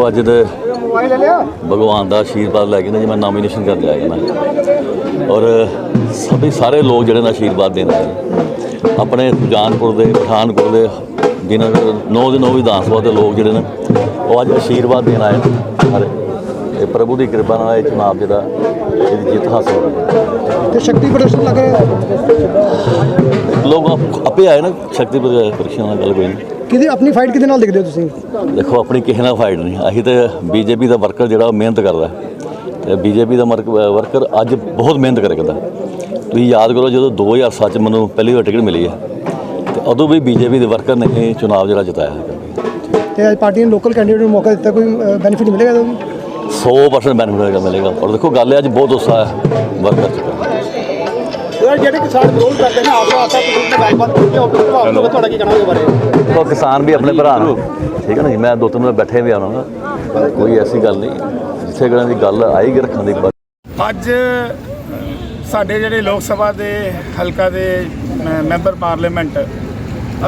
ਦੇਖੋ ਅੱਜ ਦੇ ਭਗਵਾਨ ਦਾ ਆਸ਼ੀਰਵਾਦ ਲੈ ਕੇ ਨਾ ਜੀ, ਮੈਂ ਨਾਮੀਨੇਸ਼ਨ ਕਰਨ ਜਾ ਰਿਹਾ ਔਰ ਸਭੀ ਸਾਰੇ ਲੋਕ ਜਿਹੜੇ ਨੇ ਆਸ਼ੀਰਵਾਦ ਦੇਣ ਨੇ। ਆਪਣੇ ਸੁਜਾਨਪੁਰ ਦੇ, ਪਠਾਨਕੋਟ ਦੇ ਜਿਨ੍ਹਾਂ ਦੇ ਨੌ ਦੇ ਨੌ ਵਿਧਾਨ ਸਭਾ ਦੇ ਲੋਕ ਜਿਹੜੇ ਨੇ, ਉਹ ਅੱਜ ਆਸ਼ੀਰਵਾਦ ਦੇਣ ਆਏ ਨੇ। ਸਾਰੇ। ਇਹ ਪ੍ਰਭੂ ਦੀ ਕਿਰਪਾ ਨਾਲ ਇਹ ਚੁਣਾਵ ਜਿਹੜਾ ਇਹਦੀ ਜਿੱਤ ਹਾਸਲ ਹੋਈ। ਤੇ ਸ਼ਕਤੀ ਪ੍ਰਦਰਸ਼ਨ ਲੱਗ ਰਿਹਾ ਲੋਕ ਆਪ- ਆਏ ਨਾ ਸ਼ਕਤੀ ਪਰੀਖਿਆ ਨਾਲ ਗੱਲ ਕੋਈ ਨਹੀਂ। ਕਿਹਦੀ ਆਪਣੀ ਫਾਈਟ ਕਿਹਦੇ ਨਾਲ ਦੇਖਦੇ ਹੋ ਤੁਸੀਂ? ਦੇਖੋ ਆਪਣੀ ਕਿਸੇ ਨਾਲ ਫਾਈਟ ਨਹੀਂ। ਅਸੀਂ ਤੇ ਬੀਜੇਪੀ ਦਾ ਵਰਕਰ ਜਿਹੜਾ ਮਿਹਨਤ ਕਰਦਾ। ਤੇ ਬੀਜੇਪੀ ਦਾ ਵਰਕਰ ਅੱਜ ਬਹੁਤ ਮਿਹਨਤ ਕਰਦਾ ਤੁਸੀਂ ਯਾਦ ਕਰੋ ਜਦੋਂ 2007 ਚ ਮੈਨੂੰ ਪਹਿਲੀ ਵਾਰ ਟਿਕਟ ਮਿਲੀ ਹੈ। ਤੇ ਉਦੋਂ ਵੀ ਬੀਜੇਪੀ ਦੇ ਵਰਕਰ ਨੇ ਇਹ ਚੁਣਾਵ ਜਿਹੜਾ ਜਿਤਾਇਆ ਤੇ ਅੱਜ ਪਾਰਟੀ ਨੇ ਲੋਕਲ ਕੈਂਡੀਡੇਟ ਨੂੰ ਮੌਕਾ ਦਿੱਤਾ ਕੋਈ ਬੈਨੀਫਿਟ ਮਿਲੇਗਾ ਤੁਹਾਨੂੰ? 100% ਬੈਨੀਫਿਟ ਮਿਲੇਗਾ। ਔਰ ਦੇਖੋ ਗੱਲ ਹੈ ਅੱਜ ਬਹੁਤ ਉਤਸ਼ਾਹ ਹੈ ਵਰਕਰ ਚ। ਜਿਹੜੇ ਕਿਸਾਨ ਵਿਰੋਧ ਕਰਦੇ ਨੇ ਆਪੋ ਆਸਾ ਤੁਸੀਂ ਨਾਲ ਗੱਲਬਾਤ ਕੀਤੀ ਉਹ ਪ੍ਰਭਾਵਿਤ ਹੋਵੇ ਤੁਹਾਡਾ ਕੀ ਕਹਿਣਾ ਉਹਦੇ ਬਾਰੇ? ਦੇਖੋ ਕਿਸਾਨ ਵੀ ਆਪਣੇ ਭਰਾ ਨੇ। ਠੀਕ ਹੈ ਨਾ ਜੀ ਮੈਂ ਦੋ ਤਿੰਨ ਵਾਰ ਬੈਠੇ ਵੀ ਆਉਣਾ ਕੋਈ ਐਸੀ ਗੱਲ ਨਹੀਂ। ਜਿੱਥੇ ਗੱਲ ਦੀ ਗੱਲ ਆਏਗੀ ਰੱਖਣ ਦੀ ਬਾਤ ਅੱਜ ਸਾਡੇ ਜਿਹੜੇ ਲੋਕ ਸਭਾ ਦੇ ਹਲਕਾ ਦੇ ਮੈਂਬਰ ਪਾਰਲੀਮੈਂਟ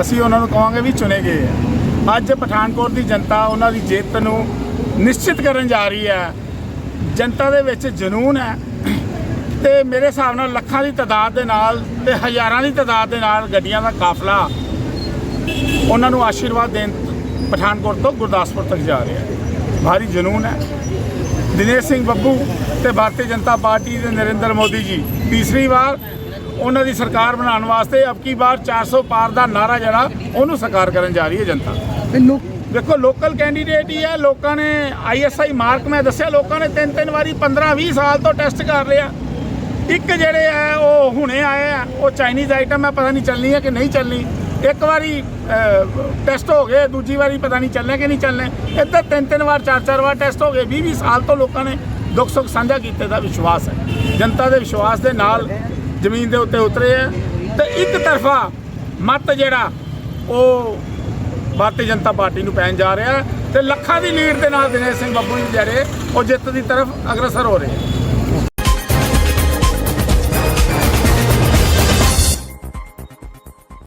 ਅਸੀਂ ਉਹਨਾਂ ਨੂੰ ਕਹਾਂਗੇ ਵੀ ਚੁਣੇ ਗਏ ਆ। ਅੱਜ ਪਠਾਨਕੋਟ ਦੀ ਜਨਤਾ ਉਹਨਾਂ ਦੀ ਜਿੱਤ ਨੂੰ ਨਿਸ਼ਚਿਤ ਕਰਨ ਜਾ ਰਹੀ ਹੈ। ਜਨਤਾ ਦੇ ਵਿੱਚ ਜਨੂਨ ਹੈ। ਤੇ ਮੇਰੇ ਹਿਸਾਬ ਨਾਲ ਲੱਖਾਂ ਦੀ ਤਾਦਾਦ ਦੇ ਨਾਲ ਤੇ ਹਜ਼ਾਰਾਂ ਦੀ ਤਾਦਾਦ ਦੇ ਨਾਲ ਗੱਡੀਆਂ ਦਾ ਕਾਫਲਾ ਉਹਨਾਂ ਨੂੰ ਆਸ਼ੀਰਵਾਦ ਦੇਣ ਪਠਾਨਕੋਟ ਤੋਂ ਗੁਰਦਾਸਪੁਰ ਤੱਕ ਜਾ ਰਿਹਾ ਹੈ। ਭਾਰੀ ਜਨੂਨ ਹੈ। ਦਿਨੇਸ਼ ਸਿੰਘ ਬੱਬੂ ਤੇ ਭਾਰਤੀ ਜਨਤਾ ਪਾਰਟੀ ਦੇ ਨਰਿੰਦਰ ਮੋਦੀ ਜੀ। ਤੀਸਰੀ ਵਾਰ ਉਹਨਾਂ ਦੀ ਸਰਕਾਰ ਬਣਾਉਣ ਵਾਸਤੇ ਅਬ ਕੀ ਵਾਰ 400 ਪਾਰ ਦਾ ਨਾਰਾ ਜਿਹੜਾ ਉਹਨੂੰ ਸਾਕਾਰ ਕਰਨ ਜਾ ਰਹੀ ਹੈ ਜਨਤਾ। ਮੈਨੂੰ ਦੇਖੋ ਲੋਕਲ ਕੈਂਡੀਡੇਟ ਹੀ ਹੈ। ਲੋਕਾਂ ਨੇ ਆਈਐਸਆਈ ਮਾਰਕ ਮੈਂ ਦੱਸਿਆ ਲੋਕਾਂ ਨੇ ਤਿੰਨ ਤਿੰਨ ਵਾਰੀ 15 20 ਸਾਲ ਤੋਂ ਟੈਸਟ ਕਰ ਲਿਆ। ਇੱਕ ਜਿਹੜੇ ਆ, ਉਹ ਹੁਣੇ ਆਏ ਆ, ਉਹ ਚਾਈਨੀਜ਼ ਆਈਟਮ ਹੈ ਪਤਾ ਨਹੀਂ ਚੱਲਣੀ ਹੈ ਕਿ ਨਹੀਂ ਚੱਲਣੀ। ਇੱਕ ਵਾਰੀ ਟੈਸਟ ਹੋ ਗਏ, ਦੂਜੀ ਵਾਰੀ ਪਤਾ ਨਹੀਂ ਚੱਲਣੇ ਕਿ ਨਹੀਂ ਚੱਲਣੇ। ਇੱਧਰ ਤਿੰਨ ਤਿੰਨ ਵਾਰ, ਚਾਰ ਚਾਰ ਵਾਰ ਟੈਸਟ ਹੋ ਗਏ। 20 20 ਸਾਲ ਤੋਂ ਲੋਕਾਂ ਨੇ ਦੁੱਖ ਸੁੱਖ ਸਾਂਝਾ ਕੀਤੇ ਦਾ ਵਿਸ਼ਵਾਸ ਹੈ। ਜਨਤਾ ਦੇ ਵਿਸ਼ਵਾਸ ਦੇ ਨਾਲ ਜ਼ਮੀਨ ਦੇ ਉੱਤੇ ਉਤਰੇ ਆ। ਤੇ ਇੱਕ ਤਰਫਾ ਮਤ ਜਿਹੜਾ, ਉਹ ਭਾਰਤੀ ਜਨਤਾ ਪਾਰਟੀ ਨੂੰ ਪੈਣ ਜਾ ਰਿਹਾ ਹੈ। ਤੇ ਲੱਖਾਂ ਦੀ ਲੀਡ ਦੇ ਨਾਲ ਦਿਨੇਸ਼ ਸਿੰਘ ਬੱਬੂ ਜੀ ਜਿਹੜੇ, ਉਹ ਜਿੱਤ ਦੀ ਤਰਫ ਅਗਰਸਰ ਹੋ ਰਹੇ ਹੈ